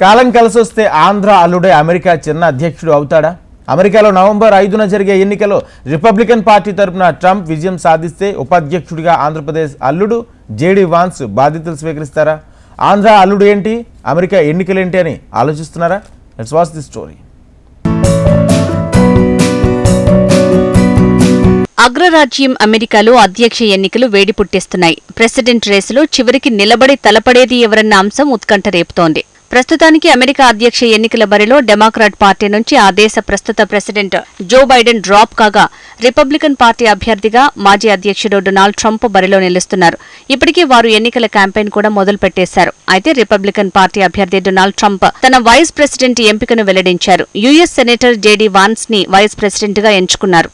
కాలం కలిసి వస్తే ఆంధ్ర అల్లుడే అమెరికా చిన్న అధ్యక్షుడు అవుతాడా? అమెరికాలో నవంబర్ ఐదున జరిగే ఎన్నికలో రిపబ్లికన్ పార్టీ తరపున ట్రంప్ విజయం సాధిస్తే ఉపాధ్యక్షుడిగా ఆంధ్రప్రదేశ్ అల్లుడు జేడీ వాన్స్ బాధ్యతలు స్వీకరిస్తారా? ఆంధ్ర అల్లుడు ఏంటి? అమెరికా ఎన్నికలేంటి అని ఆలోచిస్తున్నారా? లెట్స్ వాచ్ ది స్టోరీ అగ్రరాజ్యం అమెరికాలో అధ్యక్ష ఎన్నికలు వేడి పుట్టిస్తున్నాయి ప్రెసిడెంట్ రేసులో చివరికి నిలబడి తలపడేది ఎవరన్న అంశం ఉత్కంఠ రేపుతోంది. ప్రస్తుతానికి అమెరికా అధ్యక్ష ఎన్నికల బరిలో డెమోక్రాట్ పార్టీ నుంచి ఆ దేశ ప్రస్తుత ప్రెసిడెంట్ జో బైడెన్ డ్రాప్ కాగా రిపబ్లికన్ పార్టీ అభ్యర్థిగా మాజీ అధ్యక్షుడు డొనాల్డ్ ట్రంప్ బరిలో నిలుస్తున్నారు. ఇప్పటికే వారు ఎన్నికల క్యాంపెయిన్ కూడా మొదలు పెట్టేశారు అయితే రిపబ్లికన్ పార్టీ అభ్యర్థి డొనాల్డ్ ట్రంప్ తన వైస్ ప్రెసిడెంట్ ఎంపికను వెల్లడించారు. యుఎస్ సెనేటర్ జేడీ వాన్స్ని వైస్ ప్రెసిడెంట్గా ఎంచుకున్నారు.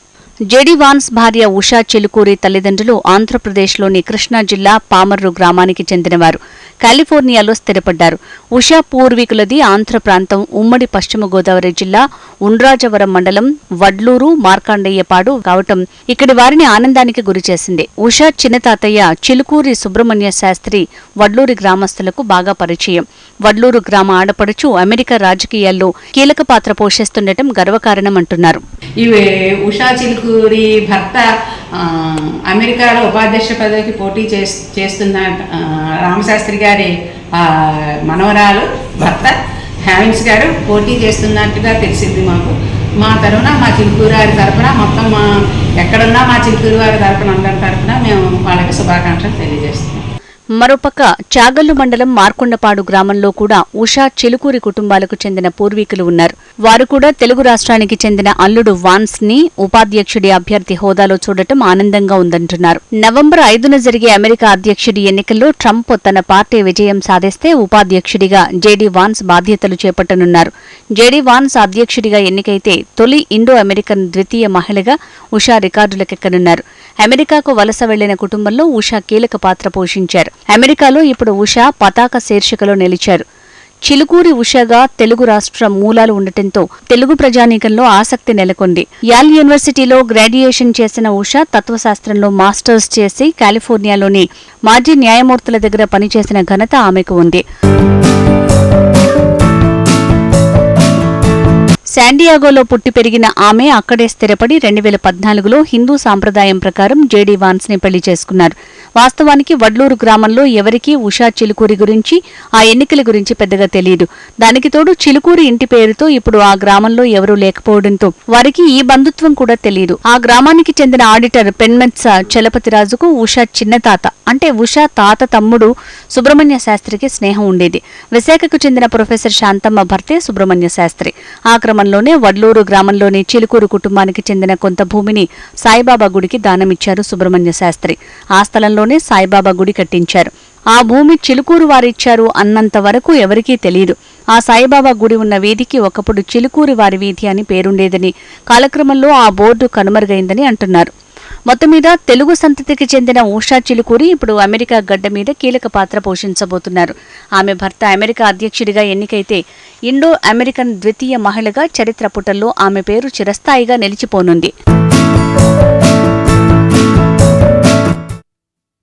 జేడీ వాన్స్ భార్య ఉషా చెలుకూరి తల్లిదండ్రులు ఆంధ్రప్రదేశ్లోని కృష్ణా జిల్లా పామర్రు గ్రామానికి చెందినవారు. కాలిఫోర్నియాలో స్థిరపడ్డారు. ఉషా పూర్వీకులది ఆంధ్ర ప్రాంతం ఉమ్మడి పశ్చిమ గోదావరి జిల్లా ఉండ్రాజవరం మండలం వడ్లూరు మార్కాండేయపాడు కావటం ఇక్కడి వారిని ఆనందానికి గురిచేసింది ఉషా చిన్న తాతయ్య చిలుకూరి సుబ్రహ్మణ్య శాస్త్రి వడ్లూరి గ్రామస్తులకు బాగా పరిచయం. వడ్లూరు గ్రామ ఆడపడుచు అమెరికా రాజకీయాల్లో కీలక పాత్ర పోషిస్తుండటం గర్వకారణమంటున్నారు. ఇవి ఉషా చిలుకూరి భర్త అమెరికాలో ఉపాధ్యక్ష పదవికి పోటీ చేస్తున్న రామశాస్త్రి గారి మనవరాలు భర్త హ్యావిన్స్ గారు పోటీ చేస్తున్నట్టుగా తెలిసింది మాకు. మా తరఫున మా చిలుకూరు వారి తరఫున మొత్తం మా ఎక్కడున్నా మా చిలుకూరు వారి తరఫున అందరి తరఫున మేము వాళ్ళకి శుభాకాంక్షలు తెలియజేస్తున్నాం. మరోపక్క చాగల్లు మండలం మార్కొండపాడు గ్రామంలో కూడా ఉషా చిలుకూరి కుటుంబాలకు చెందిన పూర్వీకులు ఉన్నారు. వారు కూడా తెలుగు రాష్ట్రానికి చెందిన అల్లుడు వాన్స్ని ఉపాధ్యక్షుడి అభ్యర్థి హోదాలో చూడటం ఆనందంగా ఉందంటున్నారు. నవంబర్ ఐదున జరిగే అమెరికా అధ్యక్షుడి ఎన్నికల్లో ట్రంప్ తన పార్టీ విజయం సాధిస్తే ఉపాధ్యక్షుడిగా జేడీ వాన్స్ బాధ్యతలు చేపట్టనున్నారు. జేడీ వాన్స్ అధ్యక్షుడిగా ఎన్నికైతే తొలి ఇండో అమెరికన్ ద్వితీయ మహిళగా ఉషా రికార్డులకెక్కనున్నారు. అమెరికాకు వలస వెళ్ళిన కుటుంబంలో ఉషా కీలక పాత్ర పోషించారు. అమెరికాలో ఇప్పుడు ఉషా పతాక శీర్షికలో నిలిచారు. చిలుకూరి ఉషగా తెలుగు రాష్ట్ర మూలాలు ఉండటంతో తెలుగు ప్రజానీకంలో ఆసక్తి నెలకొంది. యాల్ యూనివర్సిటీలో గ్రాడ్యుయేషన్ చేసిన ఉష తత్వశాస్త్రంలో మాస్టర్స్ చేసి కాలిఫోర్నియాలోని మాజీ న్యాయమూర్తుల దగ్గర పనిచేసిన ఘనత ఆమెకు ఉంది. శాండియాగోలో పుట్టి పెరిగిన ఆమె అక్కడే స్థిరపడి రెండు వేల పద్నాలుగులో హిందూ సాంప్రదాయం ప్రకారం జేడీ వాన్స్ని పెళ్ళి చేసుకున్నారు. వాస్తవానికి వడ్లూరు గ్రామంలో ఎవరికీ ఉషా చిలుకూరి గురించి ఆ ఎన్నికల గురించి పెద్దగా తెలియదు దానికి తోడు చిలుకూరి ఇంటి పేరుతో ఇప్పుడు ఆ గ్రామంలో ఎవరూ లేకపోవడంతో వారికి ఈ బంధుత్వం కూడా తెలియదు ఆ గ్రామానికి చెందిన ఆడిటర్ పెన్మెత్స చలపతిరాజుకు ఉషా చిన్న తాత అంటే ఉషా తాత తమ్ముడు సుబ్రహ్మణ్య శాస్త్రికి స్నేహం ఉండేది. విశాఖకు చెందిన ప్రొఫెసర్ శాంతమ్మ భర్తే సుబ్రహ్మణ్య శాస్త్రి. ఆ క్రమంలోనే వడ్లూరు గ్రామంలోని చిలుకూరు కుటుంబానికి చెందిన కొంత భూమిని సాయిబాబా గుడికి దానమిచ్చారు సుబ్రహ్మణ్య శాస్త్రి. ఆ స్థలంలోనే సాయిబాబా గుడి కట్టించారు. ఆ భూమి చిలుకూరు వారిచ్చారు అన్నంత వరకు ఎవరికీ తెలియదు ఆ సాయిబాబా గుడి ఉన్న వీధికి ఒకప్పుడు చిలుకూరి వారి వీధి అని పేరుండేదని కాలక్రమంలో ఆ బోర్డు కనుమరుగైందని అంటున్నారు. మొత్తం మీద తెలుగు సంతతికి చెందిన ఉషా చిలుకూరి ఇప్పుడు అమెరికా గడ్డ మీద కీలక పాత్ర పోషించబోతున్నారు. ఆమె భర్త అమెరికా అధ్యక్షుడిగా ఎన్నికైతే ఇండో అమెరికన్ ద్వితీయ మహిళగా చరిత్ర పుటల్లో ఆమె పేరు చిరస్థాయిగా నిలిచిపోనుంది.